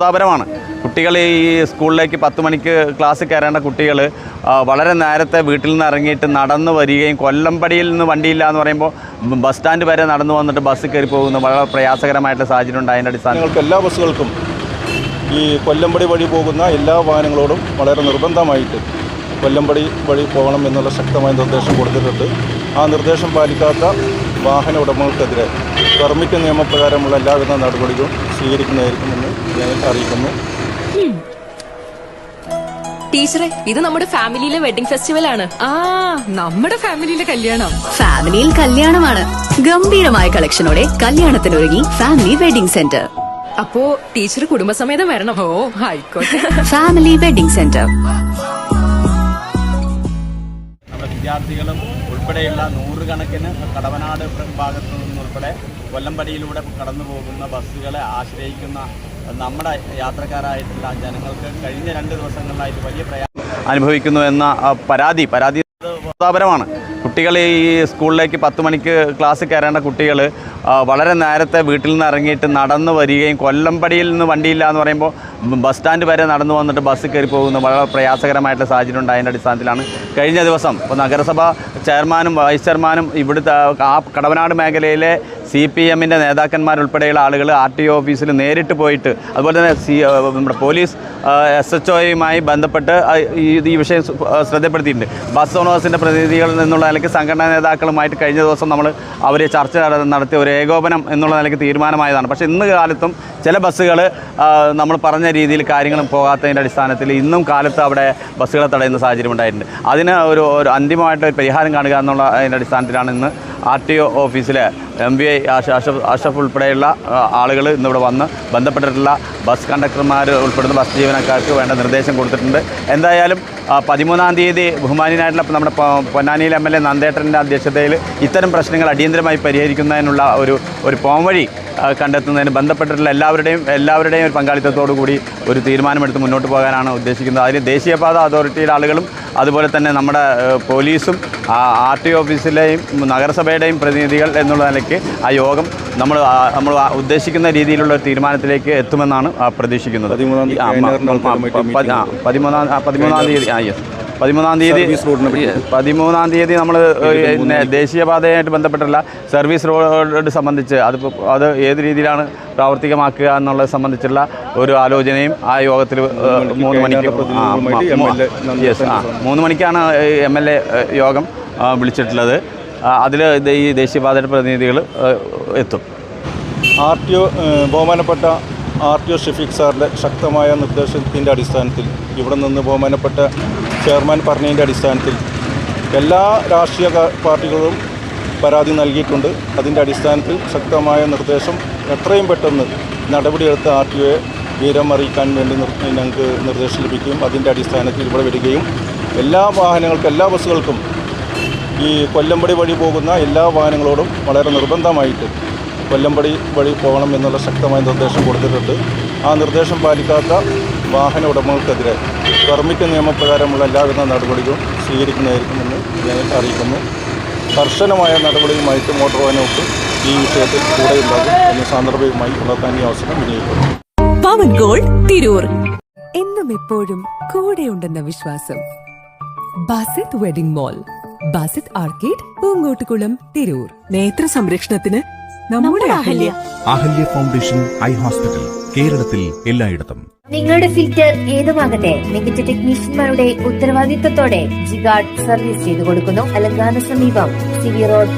സ്ഥാപനമാണ് കുട്ടികൾ ഈ സ്കൂളിലേക്ക് പത്ത് മണിക്ക് ക്ലാസ് കയറേണ്ട കുട്ടികൾ വളരെ നേരത്തെ വീട്ടിൽ നിന്ന് ഇറങ്ങിയിട്ട് നടന്നു വരികയും കൊല്ലംപടിയിൽ നിന്ന് വണ്ടിയില്ല എന്ന് പറയുമ്പോൾ ബസ് സ്റ്റാൻഡ് വരെ നടന്നു വന്നിട്ട് ബസ് കയറി പോകുന്ന വളരെ പ്രയാസകരമായിട്ടുള്ള സാഹചര്യം ഉണ്ട് അതിന്റെ അടിസ്ഥാനങ്ങൾക്ക് എല്ലാ ബസ്സുകൾക്കും ഈ കൊല്ലംപടി വഴി പോകുന്ന എല്ലാ വാഹനങ്ങളോടും വളരെ നിർബന്ധമായിട്ട് കൊല്ലംപടി വഴി പോകണം എന്നുള്ള ശക്തമായ നിർദ്ദേശം കൊടുത്തിട്ടുണ്ട്. ആ നിർദ്ദേശം പാലിക്കാത്ത വാഹന ഉടമകൾക്കെതിരെ പെർമിറ്റ് നിയമപ്രകാരമുള്ള എല്ലാവിധ നടപടികളും സ്വീകരിക്കുന്നതായിരിക്കുമെന്ന് ഞാൻ അറിയിക്കുന്നു. ടീച്ചറെ ഇത് നമ്മുടെ ഫാമിലിയിലെ വെഡിംഗ് ഫെസ്റ്റിവൽ ആണ് ആ നമ്മുടെ ഫാമിലിയിലെ കല്യാണം. ഫാമിലിയിൽ കല്യാണമാണ്. ഗംഭീരമായ കളക്ഷനോടെ കല്യാണത്തിനൊരുങ്ങി ഫാമിലി വെഡിംഗ് സെന്റർ. അപ്പോ ടീച്ചർ കുടുംബസമേതം വരണം. ഓ ആയിക്കോട്ടെ. Family wedding centre. നമ്മുടെ വിദ്യാർത്ഥികളും ഉൾപ്പെടെയുള്ള നൂറുകണക്കിന് കടവനാട് ഭാഗത്തു നിന്നുൾപ്പെടെ കൊല്ലമ്പടിയിലൂടെ കടന്നു പോകുന്ന ബസ്സുകളെ ആശ്രയിക്കുന്ന നമ്മുടെ യാത്രക്കാരായിട്ടുള്ള ജനങ്ങൾക്ക് കഴിഞ്ഞ രണ്ട് ദിവസങ്ങളിലായിട്ട് വലിയ പ്രയാസം അനുഭവിക്കുന്നു എന്ന പരാതി പരാതി സ്ഥാപനമാണ് കുട്ടികൾ ഈ സ്കൂളിലേക്ക് പത്ത് മണിക്ക് ക്ലാസ് കയറേണ്ട കുട്ടികൾ വളരെ നേരത്തെ വീട്ടിൽ നിന്ന് ഇറങ്ങിയിട്ട് നടന്നു വരികയും കൊല്ലംപടിയിൽ നിന്ന് വണ്ടിയില്ല എന്ന് പറയുമ്പോൾ ബസ് സ്റ്റാൻഡ് വരെ നടന്നു വന്നിട്ട് ബസ് കയറി പോകുന്ന വളരെ പ്രയാസകരമായിട്ടുള്ള സാഹചര്യം ഉണ്ട് അതിന്റെ അടിസ്ഥാനത്തിലാണ് കഴിഞ്ഞ ദിവസം ഇപ്പോൾ നഗരസഭ ചെയർമാനും വൈസ് ചെയർമാനും ഇവിടുത്തെ ആ കടവനാട് മേഖലയിലെ സി പി എമ്മിന്റെ നേതാക്കന്മാരുൾപ്പെടെയുള്ള ആളുകൾ ആർ ടി ഒ ഓഫീസിൽ നേരിട്ട് പോയിട്ട് അതുപോലെ തന്നെ സി നമ്മുടെ പോലീസ് എസ് എച്ച് ഒയുമായി ബന്ധപ്പെട്ട് ഈ വിഷയം ശ്രദ്ധപ്പെടുത്തിയിട്ടുണ്ട്. ബസ് ഓണേഴ്സിന്റെ പ്രതിനിധികളിൽ നിന്നുള്ള നിലയ്ക്ക് സംഘടനാ നേതാക്കളുമായിട്ട് കഴിഞ്ഞ ദിവസം നമ്മൾ അവർ ചർച്ച നടത്തി ഒരു ഏകോപനം എന്നുള്ള നിലയ്ക്ക് തീരുമാനമായതാണ്. പക്ഷേ ഇന്ന് കാലത്തും ചില ബസ്സുകൾ നമ്മൾ പറഞ്ഞ രീതിയിൽ കാര്യങ്ങളും പോകാത്തതിന്റെ അടിസ്ഥാനത്തിൽ ഇന്നും കാലത്ത് അവിടെ ബസ്സുകളെ തടയുന്ന സാഹചര്യം ഉണ്ടായിട്ടുണ്ട്. അതിന് ഒരു ഒരു അന്തിമമായിട്ട് ഒരു പരിഹാരം കാണുക എന്നുള്ള അതിന്റെ അടിസ്ഥാനത്തിലാണ് ഇന്ന് ആർ ടി ഒ ഓഫീസിലെ M B I Ashraf Ashraf ഉൾപ്പെടെയുള്ള ആളുകൾ ഇന്നിവിടെ വന്ന് ബന്ധപ്പെട്ടിട്ടുള്ള ബസ് കണ്ടക്ടർമാർ ഉൾപ്പെടുന്ന ബസ് ജീവനക്കാർക്ക് വേണ്ട നിർദ്ദേശം കൊടുത്തിട്ടുണ്ട്. എന്തായാലും പതിമൂന്നാം തീയതി ബഹുമാനിയനായിട്ടുള്ള ഇപ്പം നമ്മുടെ പൊന്നാനിയിൽ എം എൽ എ നന്ദേട്ടന്റെ അധ്യക്ഷതയിൽ ഇത്തരം പ്രശ്നങ്ങൾ അടിയന്തരമായി പരിഹരിക്കുന്നതിനുള്ള ഒരു ഒരു പോംവഴി കണ്ടെത്തുന്നതിന് ബന്ധപ്പെട്ടിട്ടുള്ള എല്ലാവരുടെയും എല്ലാവരുടെയും ഒരു പങ്കാളിത്തത്തോടു കൂടി ഒരു തീരുമാനമെടുത്ത് മുന്നോട്ട് പോകാനാണ് ഉദ്ദേശിക്കുന്നത്. അതിന് ദേശീയപാത അതോറിറ്റിയുടെ ആളുകളും അതുപോലെ തന്നെ നമ്മുടെ പോലീസും ആർ ടി ഓഫീസിലെയും നഗരസഭയുടെയും പ്രതിനിധികൾ എന്നുള്ള നിലയ്ക്ക് ആ യോഗം നമ്മൾ നമ്മൾ ഉദ്ദേശിക്കുന്ന രീതിയിലുള്ള ഒരു തീരുമാനത്തിലേക്ക് എത്തുമെന്നാണ് പ്രതീക്ഷിക്കുന്നത്. പതിമൂന്നാം പതിമൂന്നാം തീയതി യെസ് പതിമൂന്നാം തീയതി. പതിമൂന്നാം തീയതി നമ്മൾ ദേശീയപാതയായിട്ട് ബന്ധപ്പെട്ടുള്ള സർവീസ് റോഡ് സംബന്ധിച്ച് അത് അത് ഏത് രീതിയിലാണ് പ്രാവർത്തികമാക്കുക എന്നുള്ളത് സംബന്ധിച്ചുള്ള ഒരു ആലോചനയും ആ യോഗത്തിൽ മൂന്ന് മണിക്ക് yes, ആ, മൂന്ന് മണിക്കാണ് എം എൽ എ യോഗം വിളിച്ചിട്ടുള്ളത്. അതിൽ ഈ ദേശീയപാതയുടെ പ്രതിനിധികൾ എത്തും. ആർ ടി ഒ ബഹുമാനപ്പെട്ട ആർ ടി ഒ ഷഫീഖ് സാറിന്റെ ശക്തമായ നിർദ്ദേശത്തിന്റെ അടിസ്ഥാനത്തിൽ ഇവിടെ നിന്ന് ബഹുമാനപ്പെട്ട ചെയർമാൻ പറഞ്ഞതിന്റെ അടിസ്ഥാനത്തിൽ എല്ലാ രാഷ്ട്രീയ പാർട്ടികളും പരാതി നൽകിയിട്ടുണ്ട്. അതിന്റെ അടിസ്ഥാനത്തിൽ ശക്തമായ നിർദ്ദേശം എത്രയും പെട്ടെന്ന് നടപടിയെടുത്ത് ആർ ടി ഒയെ വിവരം അറിയിക്കാൻ വേണ്ടി ഞങ്ങൾക്ക് നിർദ്ദേശം ലഭിക്കുകയും അതിന്റെ അടിസ്ഥാനത്തിൽ ഇവിടെ വരികയും എല്ലാ വാഹനങ്ങൾക്കും എല്ലാ ബസ്സുകൾക്കും ഈ കൊല്ലമ്പടി വഴി പോകുന്ന എല്ലാ വാഹനങ്ങളോടും വളരെ നിർബന്ധമായിട്ട് കൊല്ലമ്പടി വഴി പോകണം എന്നുള്ള ശക്തമായ നിർദ്ദേശം കൊടുത്തിട്ടുണ്ട്. ആ നിർദ്ദേശം പാലിക്കാത്ത വാഹന ഉടമകൾക്കെതിരെ പെർമിറ്റ് നിയമപ്രകാരമുള്ള എല്ലാവിധ നടപടികളും സ്വീകരിക്കുന്നതായിരിക്കുമെന്ന് ഞാൻ അറിയിക്കുന്നു. കർശനമായ നടപടിയുമായിട്ട് മോട്ടോർ വാഹന വകുപ്പ് ഈ വിഷയത്തിൽ കൂടെ ഉണ്ടാകും എന്ന് സാന്ദർഭികമായി ഉണർത്താൻ ഈ അവസരം വിനിയോഗിക്കുന്നു. പവൻ ഗോൾ തിരൂർ. എന്നും എപ്പോഴും കൂടെയുണ്ടെന്ന വിശ്വാസം. Basith wedding mall Basith arcade Poongottukulam Tirur. നേത്ര സംരക്ഷണത്തിന് നമ്മുടെ Ahalya. Ahalya. Foundation eye hospital കേരളത്തിൽ എല്ലായിടത്തും. നിങ്ങളുടെ ഫിൽറ്റർ ഏതുമാകട്ടെ മികച്ച ടെക്നീഷ്യന്മാരുടെ ഉത്തരവാദിത്തത്തോടെ ജിഗാർഡ് സർവീസ് ചെയ്തു കൊടുക്കുന്നു അലങ്കാന സമീപം സിവി റോഡ്